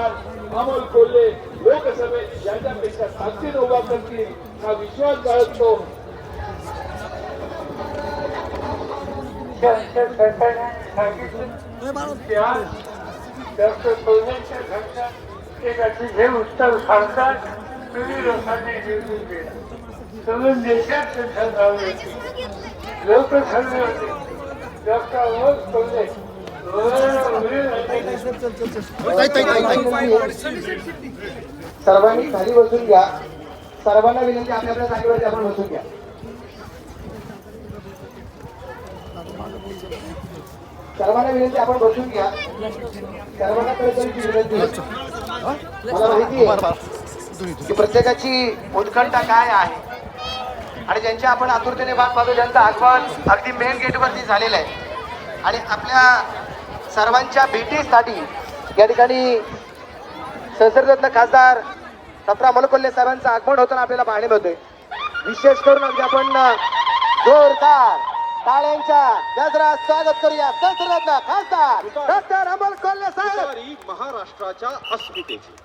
उमेदवार अमोल कोल्हे लोकसभेत यांच्यापेक्षा ताकदीने उभा करतील हा विश्वास बाळगतो. डॉक्टर तुम्ही लोकांनी निवडून दिला देशात नाव लोक ठरले होते डॉक्टर अमोल कोल्हे सर्वांनी खाली बसून घ्या. सर्वांना विनंती आपल्या आपल्या जागेवरती आपण बसून घ्या. सर्वांना विनंती आपण बसून घ्या. सर्वांना विनंती मला माहिती आहे की प्रत्येकाची उत्कंठा काय आहे? आणि ज्यांच्या आपण आतुरतेने वाट पाहतो ज्यांचं आगमन अगदी मेन गेटवरती झालेलं आहे. आणि आपल्या सर्वांच्या भेटीसाठी या ठिकाणी संसदेतलं खासदार सतरा अमोल कोल्हे साहेबांचं आगमन होताना आपल्याला पाहायला मिळतोय. विशेष करून अगदी आपण जोरदार टाळ्यांच्या गजरात स्वागत करूया. संसदेतलं खासदार डॉक्टर अमोल कोल्हे साहेब. महाराष्ट्राच्या अस्मितेची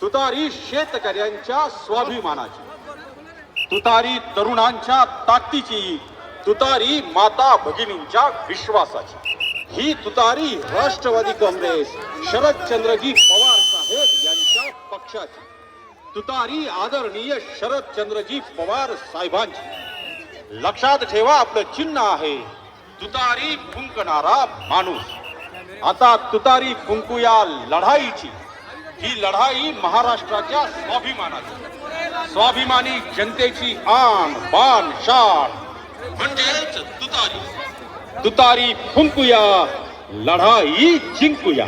तुतारी शेतकऱ्यांच्या स्वाभिमानाची तुतारी तरुणांच्या ताकदीची तुतारी माता भगिनींच्या विश्वासाची. ही तुतारी राष्ट्रवादी काँग्रेस शरदचंद्रजी पवार साहेब यांच्या पक्षाची. तुतारी आदरणीय शरदचंद्रजी पवार साहेबांची. लक्षात ठेवा आपलं चिन्ह आहे. तुतारी फुंकणारा माणूस. आता तुतारी फुंकूया लढाईची. ही लढाई महाराष्ट्राच्या स्वाभिमानाची. स्वाभिमानी जनतेची आन बान शान. म्हणजेच तुतारी. तुतारी फुंकुया लढाई जिंकुया।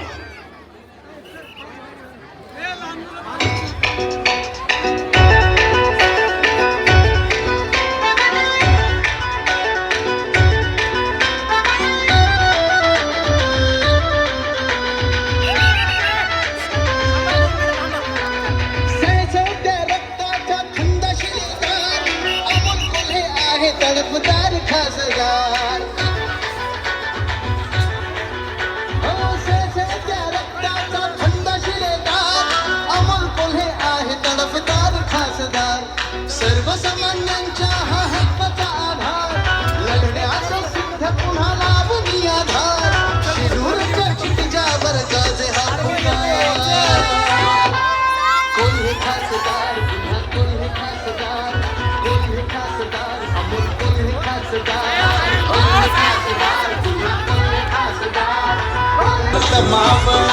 mama.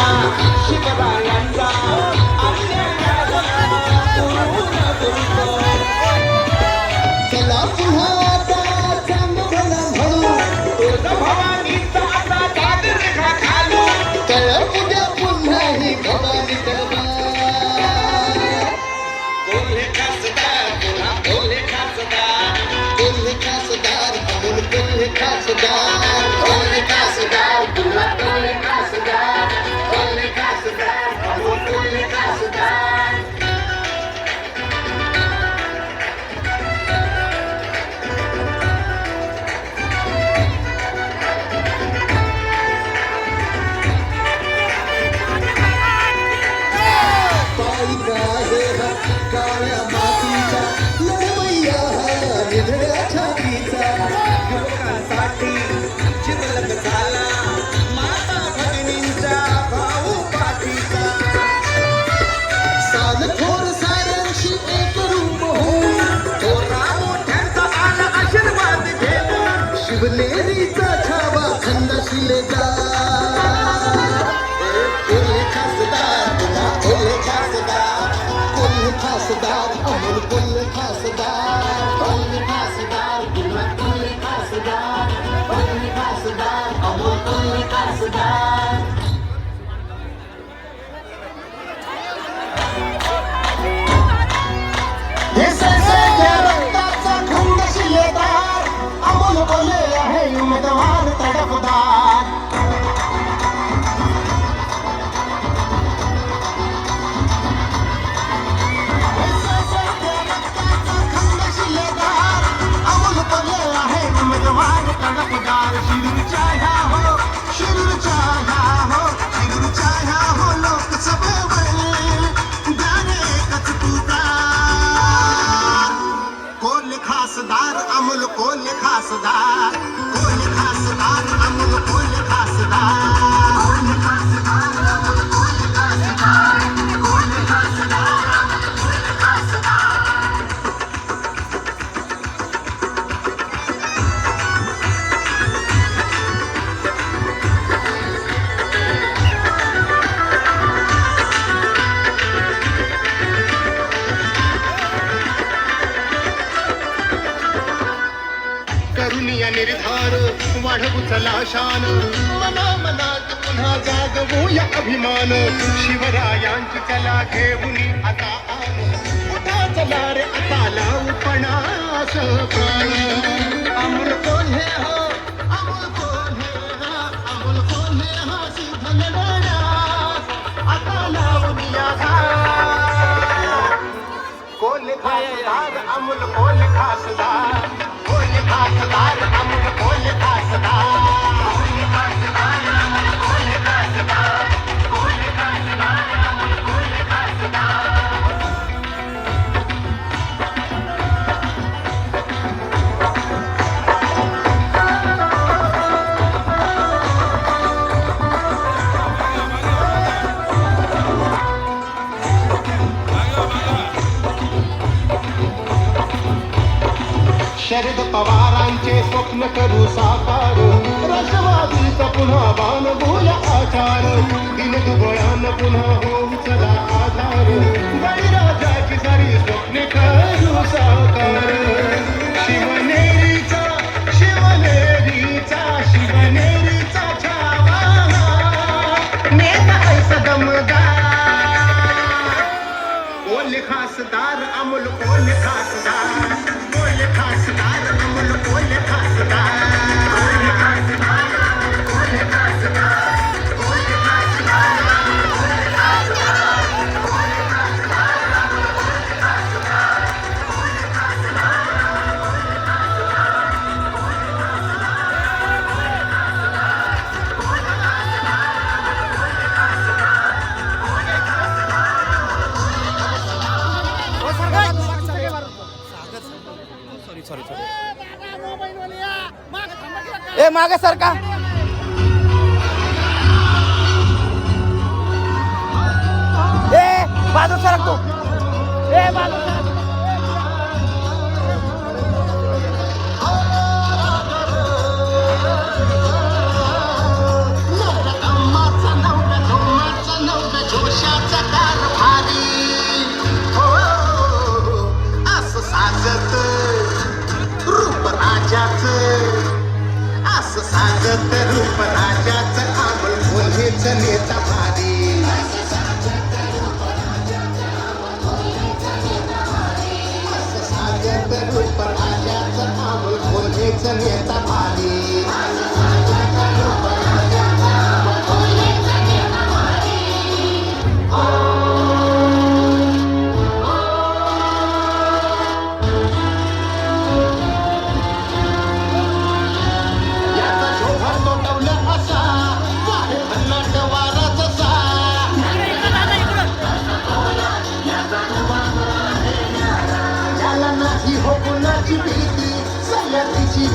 खासदार अमोल कोल्हे खासदार कोल्हे खासदार पुन्हा कोल्हे खासदार कोल्हे खासदार अमोल कोल्हे खासदार हे रक्ताचा खंड शिलेदार अमोल कोल्हे आहे उमेदवार तडफदार वाढवू शान मना मनात पुन्हा जागवूया अभिमान। शिवरायांची कला घेऊन आता आन उठा चला रे आता लावू पणास प्राण। अमोल कोल्हे हो अमोल हा अमोल हा सिद्ध आता खासदार? अमोल खासदार? कोल्हे खासदार अमोल कोल्हे भावान पुन्हा बोला आचार. दिन दुबळान पुन्हा होऊ चला आधार. बळीराजाची सारी स्वप्ने करू साकार. शिवनेरीचा शिवनेरीचा शिवनेरीचा छावा. नेता ऐसा दमदार. कोल्हे खासदार अमल कोल्हे खास सॉरी सॉरी ए मागे सर का? ए बाजू सरक तू ए बाजू साजत रूप राजाच अमोल कोल्हेच नेता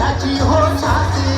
सह्याद्रीची ह्याची हो छाती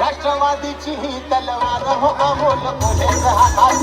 राष्ट्रवादीची ही तलवार हो अमोल पुढे राहतात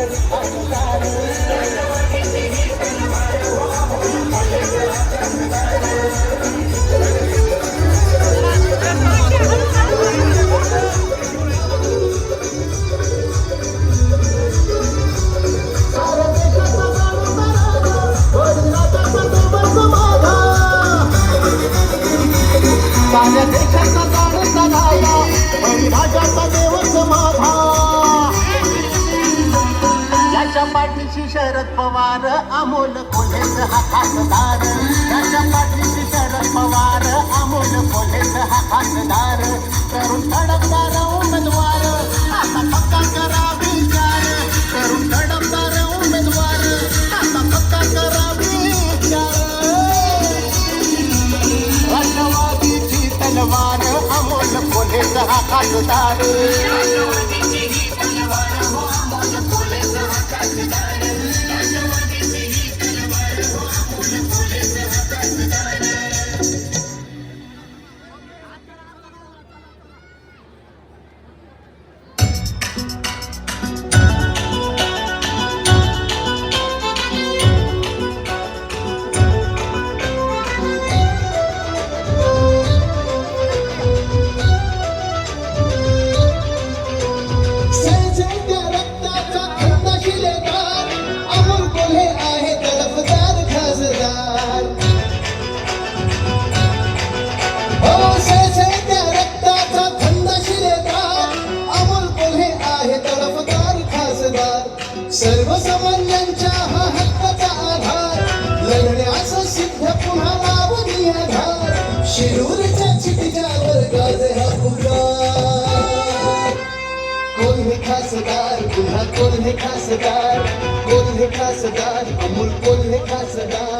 Ele vai mudar. खासदार तरुण धडपदार उमेदवार. आता पक्का करा विचार. तरुण धडपदार उमेदवार. आता पक्का करा विचार. राष्ट्रवादीची तलवार अमोल कोल्हेचा खासदार कोण हे खासदार? पुन्हा कोण हे खासदार? कोण हे खासदार? अमोल कोण हे खासदार?